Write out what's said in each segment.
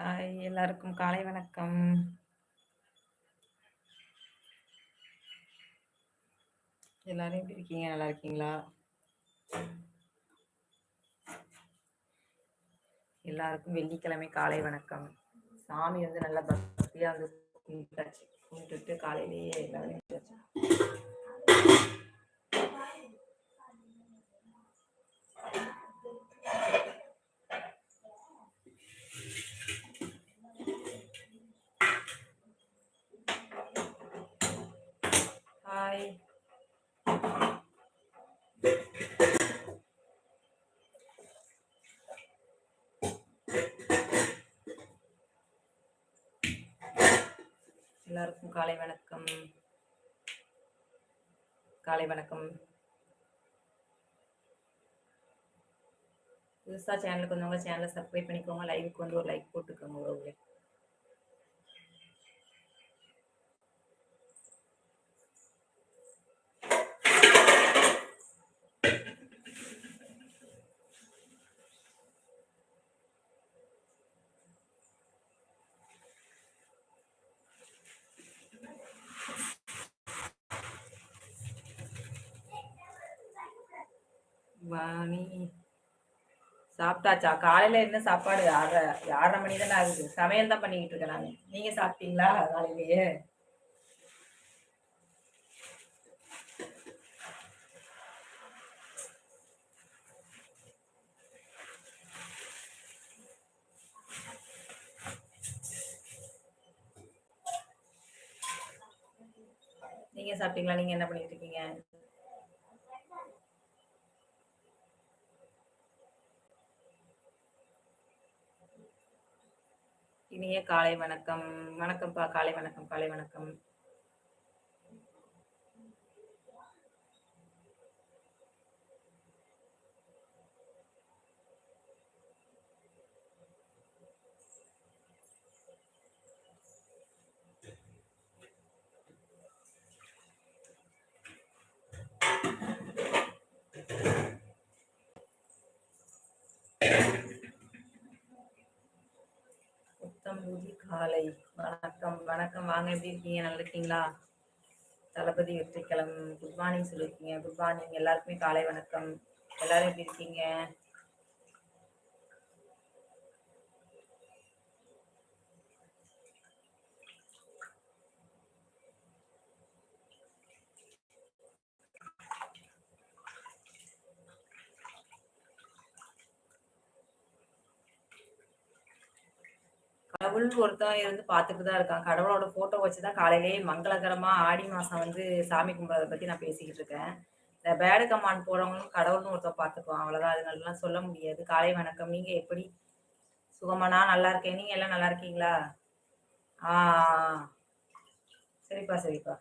Hi எல்லாருக்கும் காலை வணக்கம். எல்லாரும் எப்படி இருக்கீங்க? நல்லா இருக்கீங்களா? எல்லாருக்கும் வெள்ளிக்கிழமை காலை வணக்கம். சாமி வந்து நல்லா பக்தியா வந்து கும்பிட்டாச்சு. கும்பிட்டுட்டு காலையிலேயே எல்லாரும் எல்லாருக்கும் காலை வணக்கம். காலை வணக்கம். புதுசாக சேனலுக்கு வந்தவங்க சேனலை சப்ஸ்கிரைப் பண்ணிக்கோங்க. லைவுக்கு வந்து ஒரு லைக் போட்டுக்கோங்க உறவுகளே. வாணி சாப்பிட்டாச்சா? காலையில என்ன சாப்பாடு? ஆறரை ஆறரை மணி தானே ஆகுது. சமையல் தான் பண்ணிக்கிட்டு இருக்கேன் நான் நீங்க சாப்பிட்டீங்களா காலையிலேயே? நீங்க சாப்பிட்டீங்களா? நீங்க என்ன பண்ணிட்டு இருக்கீங்க? இனிய காலை வணக்கம். வணக்கம்ப்பா. காலை வணக்கம், காலை வணக்கம். புத்தம்புது காலை வணக்கம், வணக்கம். வாங்க எப்படி இருக்கீங்க? நல்லா இருக்கீங்களா? தளபதி வெற்றிக்கிழம் குட் மார்னிங் சொல்லியிருக்கீங்க. Good morning. எல்லாருக்குமே காலை வணக்கம். எல்லாரும் எப்படி இருக்கீங்க? கடவுள்னு ஒருத்தன் இருந்து பார்த்துட்டு தான் இருக்கான். கடவுளோட ஃபோட்டோ வச்சு தான் காலையிலேயே மங்களகரமா ஆடி மாசம் வந்து சாமி கும்பிட்றத பத்தி நான் பேசிக்கிட்டு இருக்கேன். இந்த பேடு கமான் போறவங்களும் கடவுள்னு ஒருத்தன் பார்த்துக்குவான். அவ்வளோதான். அதுனாலலாம் சொல்ல முடியாது. காலை வணக்கம். நீங்க எப்படி? சுகமா? நான் நல்லா இருக்கேன். நீங்க எல்லாம் நல்லா இருக்கீங்களா? ஆஹ் ஆ. சரிப்பா, சரிப்பா.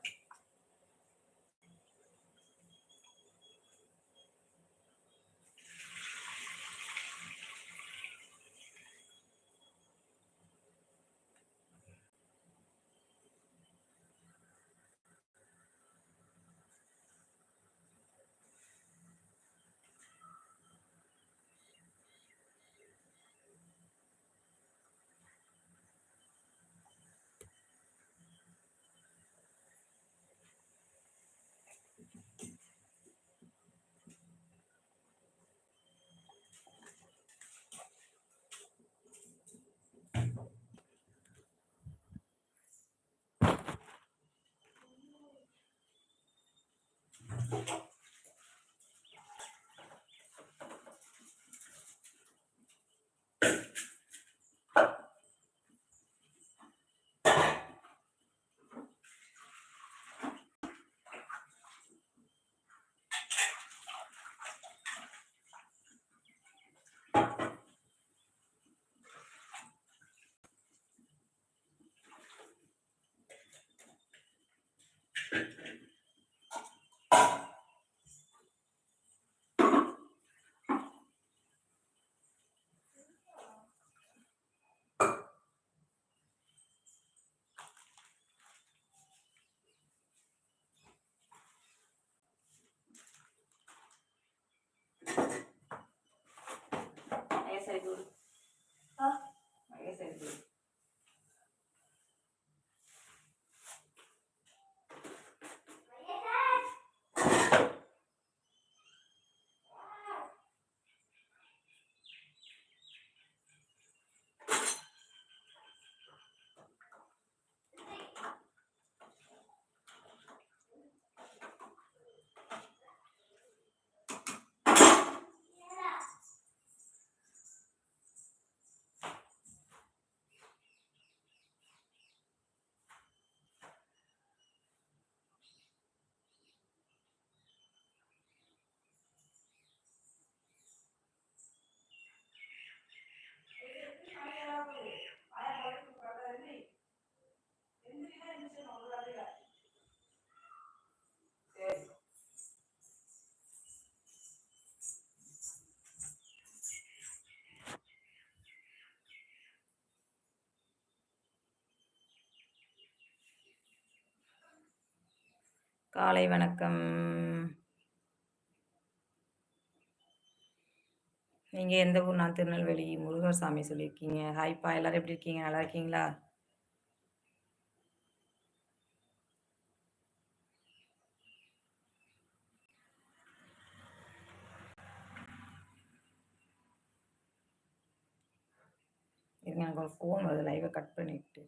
you গরু காலை வணக்கம். நீங்க எந்த ஊர்? நான் திருநெல்வேலி. முருகர் சாமி சொல்லியிருக்கீங்க. ஹாய்ப்பா! எல்லாரும் எப்படி இருக்கீங்க? நல்லா இருக்கீங்களா? இருங்க எனக்கு ஒரு ஃபோன் வருது. லைவை கட் பண்ணிட்டு.